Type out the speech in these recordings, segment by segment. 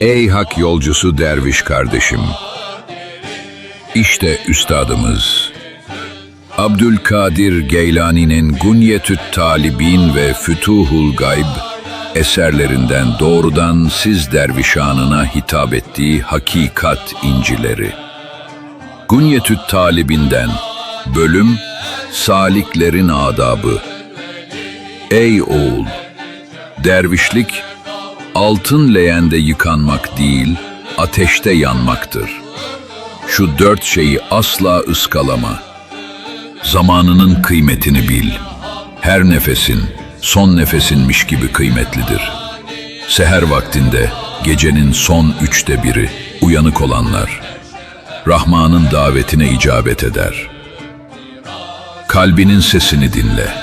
Ey hak yolcusu derviş kardeşim. İşte üstadımız. Abdülkadir Geylani'nin Gunyetüt Talibin ve Fütuhul Gayb eserlerinden doğrudan siz dervişanına hitap ettiği hakikat incileri. Gunyetüt Talibinden bölüm Saliklerin Adabı Ey oğul! Dervişlik altın leğende yıkanmak değil, ateşte yanmaktır. Şu dört şeyi asla ıskalama. Zamanının kıymetini bil. Her nefesin, son nefesinmiş gibi kıymetlidir. Seher vaktinde, gecenin son üçte biri, uyanık olanlar, Rahman'ın davetine icabet eder. Kalbinin sesini dinle.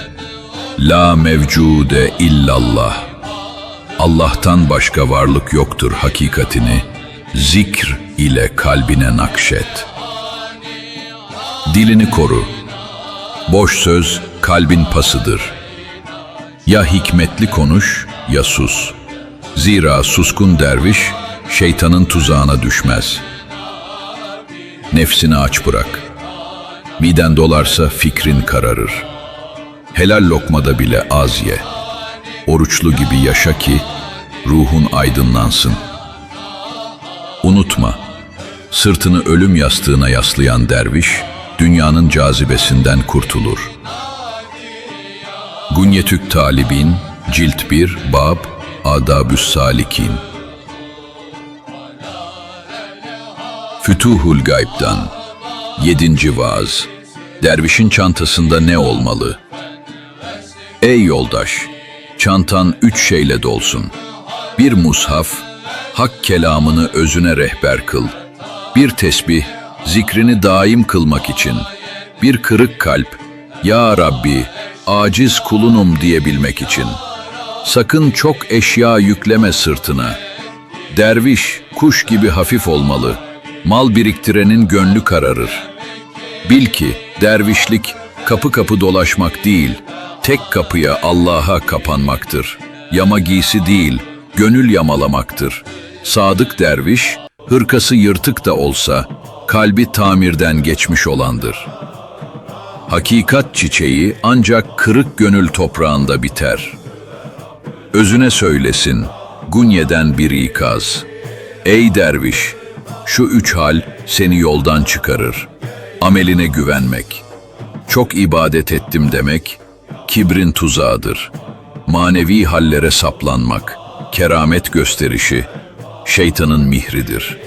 La mevcude illallah. Allah'tan başka varlık yoktur hakikatini zikr ile kalbine nakşet. Dilini koru. Boş söz kalbin pasıdır. Ya hikmetli konuş ya sus. Zira suskun derviş şeytanın tuzağına düşmez. Nefsini aç bırak. Miden dolarsa fikrin kararır. Helal lokmada bile az ye. Oruçlu gibi yaşa ki ruhun aydınlansın. Unutma, sırtını ölüm yastığına yaslayan derviş, dünyanın cazibesinden kurtulur. Gunyetük Talibin, Cilt 1, Bab, Adabüs Salikin. Fütuhul Gayb'dan 7. Vaaz Dervişin çantasında ne olmalı? Ey yoldaş, çantan üç şeyle dolsun. Bir mushaf, hak kelamını özüne rehber kıl. Bir tesbih, zikrini daim kılmak için. Bir kırık kalp, Ya Rabbi, aciz kulunum diyebilmek için. Sakın çok eşya yükleme sırtına. Derviş, kuş gibi hafif olmalı. Mal biriktirenin gönlü kararır. Bil ki dervişlik kapı kapı dolaşmak değil, tek kapıya Allah'a kapanmaktır. Yama giysi değil, gönül yamalamaktır. Sadık derviş, hırkası yırtık da olsa, kalbi tamirden geçmiş olandır. Hakikat çiçeği ancak kırık gönül toprağında biter. Özüne söylesin, Gunye'den bir ikaz. Ey derviş, şu üç hal seni yoldan çıkarır. Ameline güvenmek, çok ibadet ettim demek, kibrin tuzağıdır. Manevi hallere saplanmak, keramet gösterişi, şeytanın mihridir.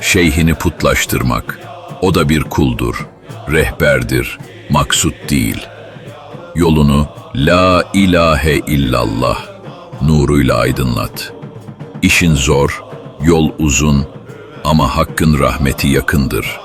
Şeyhini putlaştırmak, o da bir kuldur, rehberdir, maksut değil. Yolunu La ilahe illallah nuruyla aydınlat. İşin zor, yol uzun ama Hakk'ın rahmeti yakındır.